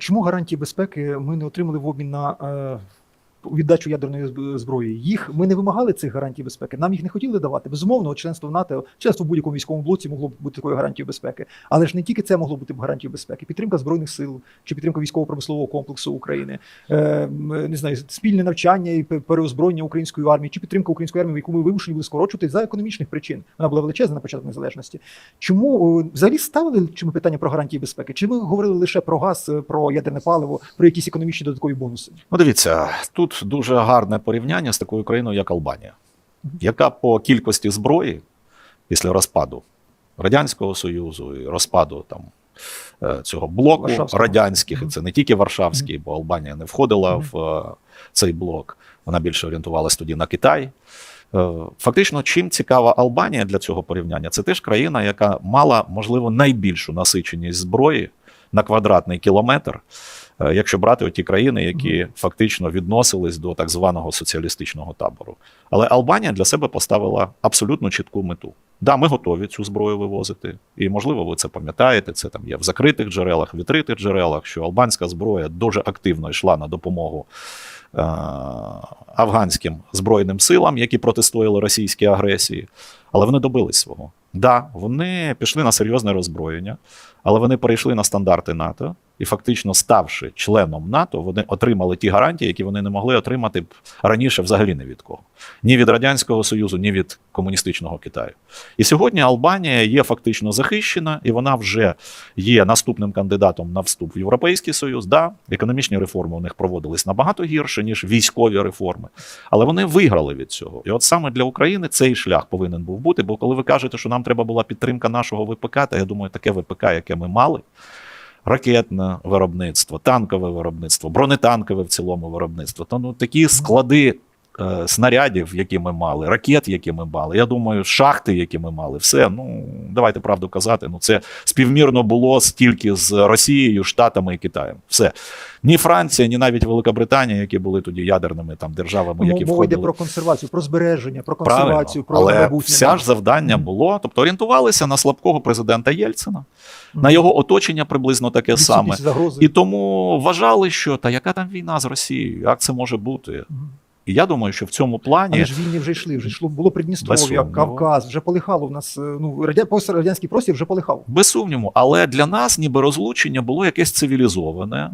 чому гарантії безпеки ми не отримали в обмін на е, віддачу ядерної зброї? Їх ми не вимагали цих гарантій безпеки. Нам їх не хотіли давати. Безумовно, членство в НАТО, членство в будь-якому військовому блоці могло б бути такою гарантією безпеки. Але ж не тільки це могло бути гарантією безпеки. Підтримка збройних сил чи підтримка військово-промислового комплексу України, е, не знаю, спільне навчання і переозброєння української армії, чи підтримка української армії, яку ми вимушені були скорочувати за економічних причин. Вона була величезна на початку незалежності. Чому взагалі ставили чи ми питання про гарантії безпеки? Чи ми говорили лише про газ, е, про ядерне паливо, про якісь економічні додаткові бонуси? Ну, дивіться, тут дуже гарне порівняння з такою країною, як Албанія, яка по кількості зброї після розпаду Радянського Союзу і розпаду там. е, Цього блоку Варшавського. радянських, і це не тільки Варшавський, бо Албанія не входила в е, цей блок. Вона більше орієнтувалась тоді на Китай. Е, Фактично, чим цікава Албанія для цього порівняння? Це теж країна, яка мала, можливо, найбільшу насиченість зброї на квадратний кілометр, якщо брати ті країни, які фактично відносились до так званого соціалістичного табору. Але Албанія для себе поставила абсолютно чітку мету. Да, ми готові цю зброю вивозити, і можливо, ви це пам'ятаєте. Це там є в закритих джерелах, відкритих джерелах, що албанська зброя дуже активно йшла на допомогу е, афганським збройним силам, які протистояли російській агресії, але вони добились свого. Да, вони пішли на серйозне роззброєння, але вони перейшли на стандарти НАТО, і фактично, ставши членом НАТО, вони отримали ті гарантії, які вони не могли отримати раніше взагалі ні від кого. Ні від Радянського Союзу, ні від комуністичного Китаю. І сьогодні Албанія є фактично захищена, і вона вже є наступним кандидатом на вступ в Європейський Союз. Да, економічні реформи у них проводились набагато гірше, ніж військові реформи. Але вони виграли від цього. І от саме для України цей шлях повинен був бути. Бо коли ви кажете, що нам треба була підтримка нашого ВПК, то я думаю, таке ВПК, яке ми мали. Ракетне виробництво, танкове виробництво, бронетанкове в цілому виробництво. То ну такі склади снарядів, які ми мали, ракет, які ми мали. Я думаю, шахти, які ми мали, все. Ну давайте правду казати. Ну це співмірно було стільки з Росією, Штатами і Китаєм. Все ні Франція, ні навіть Великобританія, які були тоді ядерними там державами, які Мова йде про консервацію, про збереження, про Правильно, консервацію, про але майбутнє. вся ж завдання було, тобто орієнтувалися на слабкого президента Єльцина, Мгм. на його оточення приблизно таке саме. Загрози. І тому вважали, що та яка там війна з Росією, як це може бути? Мгм. І я думаю, що в цьому плані Але ж війни вже йшли, вже йшло, було Придністров'я, Кавказ, вже полихало в нас, е, ну, радя... пострадянський простір вже полихав. без сумніву, але для нас ніби розлучення було якесь цивілізоване.